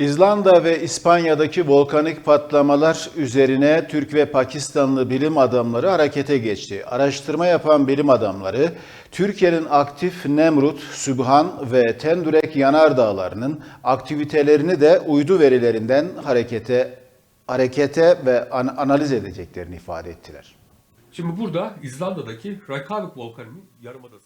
İzlanda ve İspanya'daki volkanik patlamalar üzerine Türk ve Pakistanlı bilim adamları harekete geçti. Araştırma yapan bilim adamları Türkiye'nin aktif Nemrut, Sübhan ve Tendürek yanardağlarının aktivitelerini de uydu verilerinden harekete harekete ve an- analiz edeceklerini ifade ettiler. Şimdi burada İzlanda'daki Reykjavik volkanının görüyoruz.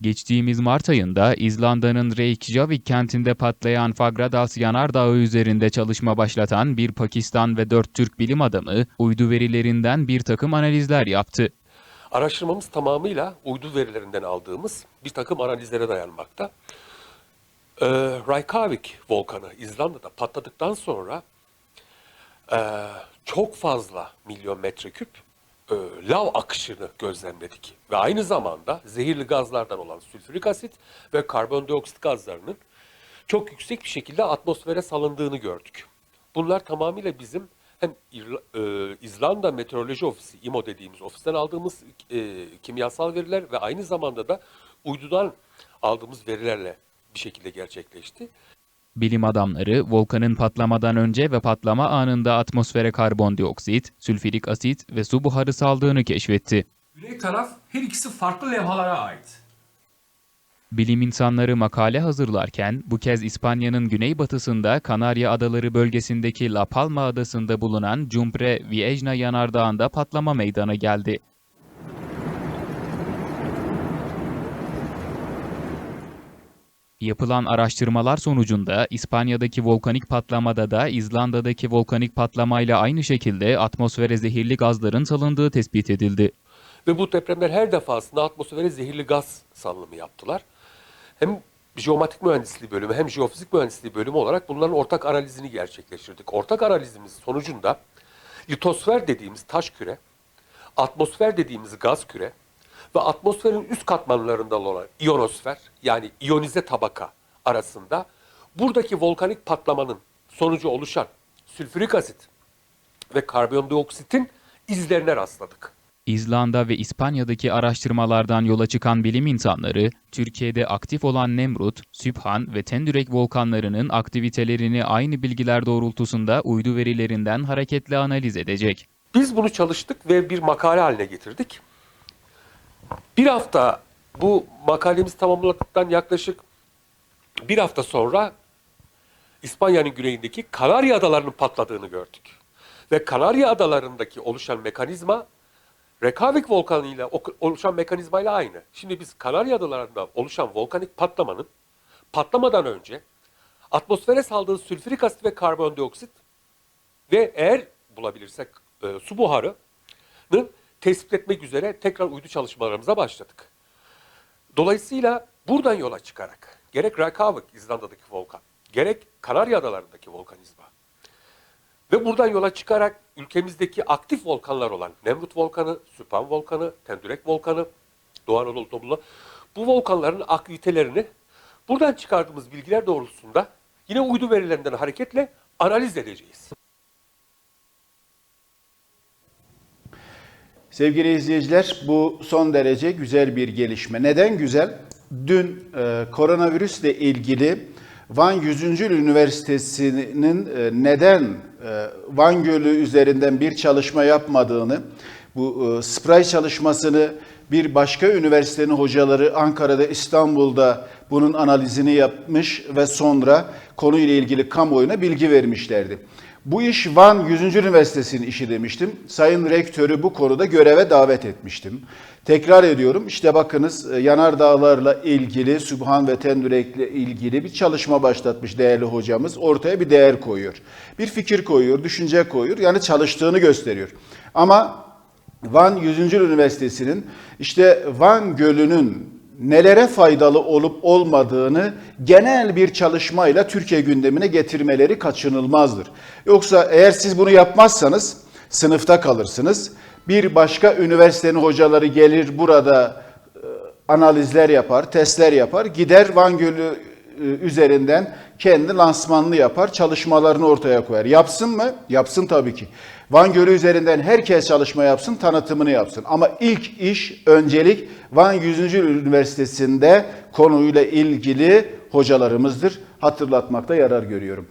Geçtiğimiz Mart ayında İzlanda'nın Reykjavik kentinde patlayan Fagradas yanardağı üzerinde çalışma başlatan bir Pakistan ve dört Türk bilim adamı uydu verilerinden bir takım analizler yaptı. Araştırmamız tamamıyla uydu verilerinden aldığımız bir takım analizlere dayanmakta. Ee, Reykjavik volkanı İzlanda'da patladıktan sonra ee, çok fazla milyon metreküp e, lav akışını gözlemledik. Ve aynı zamanda zehirli gazlardan olan sülfürik asit ve karbondioksit gazlarının çok yüksek bir şekilde atmosfere salındığını gördük. Bunlar tamamıyla bizim hem e, İzlanda Meteoroloji Ofisi, IMO dediğimiz ofisten aldığımız e, kimyasal veriler ve aynı zamanda da uydudan aldığımız verilerle bir şekilde gerçekleşti. Bilim adamları volkanın patlamadan önce ve patlama anında atmosfere karbondioksit, sülfürik asit ve su buharı saldığını keşfetti. Güney taraf her ikisi farklı levhalara ait. Bilim insanları makale hazırlarken bu kez İspanya'nın güneybatısında Kanarya Adaları bölgesindeki La Palma adasında bulunan Cumbre Vieja yanardağında patlama meydana geldi. Yapılan araştırmalar sonucunda İspanya'daki volkanik patlamada da İzlanda'daki volkanik patlamayla aynı şekilde atmosfere zehirli gazların salındığı tespit edildi. Ve bu depremler her defasında atmosfere zehirli gaz salınımı yaptılar. Hem jeomatrik mühendisliği bölümü hem jeofizik mühendisliği bölümü olarak bunların ortak analizini gerçekleştirdik. Ortak analizimiz sonucunda litosfer dediğimiz taş küre, atmosfer dediğimiz gaz küre ve atmosferin üst katmanlarında olan iyonosfer yani iyonize tabaka arasında buradaki volkanik patlamanın sonucu oluşan sülfürik asit ve karbondioksitin izlerine rastladık. İzlanda ve İspanya'daki araştırmalardan yola çıkan bilim insanları, Türkiye'de aktif olan Nemrut, Sübhan ve Tendürek volkanlarının aktivitelerini aynı bilgiler doğrultusunda uydu verilerinden hareketle analiz edecek. Biz bunu çalıştık ve bir makale haline getirdik. Bir hafta bu makalemizi tamamladıktan yaklaşık bir hafta sonra İspanya'nın güneyindeki Kanarya Adaları'nın patladığını gördük. Ve Kanarya Adaları'ndaki oluşan mekanizma Reykjavik volkanıyla o- oluşan mekanizmayla aynı. Şimdi biz Kanarya Adaları'nda oluşan volkanik patlamanın patlamadan önce atmosfere saldığı sülfürik asit ve karbondioksit ve eğer bulabilirsek e, su buharını tespit etmek üzere tekrar uydu çalışmalarımıza başladık. Dolayısıyla buradan yola çıkarak gerek Reykjavik İzlanda'daki volkan, gerek Kanarya Adaları'ndaki volkanizma ve buradan yola çıkarak ülkemizdeki aktif volkanlar olan Nemrut Volkanı, Süphan Volkanı, Tendürek Volkanı, Doğu Anadolu Tomulu bu volkanların aktivitelerini buradan çıkardığımız bilgiler doğrultusunda yine uydu verilerinden hareketle analiz edeceğiz. Sevgili izleyiciler bu son derece güzel bir gelişme. Neden güzel? Dün e, koronavirüsle ilgili Van 100. Yıl Üniversitesi'nin e, neden e, Van Gölü üzerinden bir çalışma yapmadığını, bu e, spray çalışmasını bir başka üniversitenin hocaları Ankara'da, İstanbul'da bunun analizini yapmış ve sonra konuyla ilgili kamuoyuna bilgi vermişlerdi. Bu iş Van 100. Üniversitesi'nin işi demiştim. Sayın Rektörü bu konuda göreve davet etmiştim. Tekrar ediyorum işte bakınız e, yanardağlarla ilgili, Sübhan ve Tendürek'le ilgili bir çalışma başlatmış değerli hocamız. Ortaya bir değer koyuyor. Bir fikir koyuyor, düşünce koyuyor. Yani çalıştığını gösteriyor. Ama Van 100. Yıl Üniversitesi'nin işte Van Gölü'nün nelere faydalı olup olmadığını genel bir çalışmayla Türkiye gündemine getirmeleri kaçınılmazdır. Yoksa eğer siz bunu yapmazsanız sınıfta kalırsınız. Bir başka üniversitenin hocaları gelir burada e, analizler yapar, testler yapar, gider Van Gölü üzerinden kendi lansmanını yapar, çalışmalarını ortaya koyar. Yapsın mı? Yapsın tabii ki. Van Gölü üzerinden herkes çalışma yapsın, tanıtımını yapsın. Ama ilk iş, öncelik Van 100. Yıl Üniversitesi'nde konuyla ilgili hocalarımızdır. Hatırlatmakta yarar görüyorum.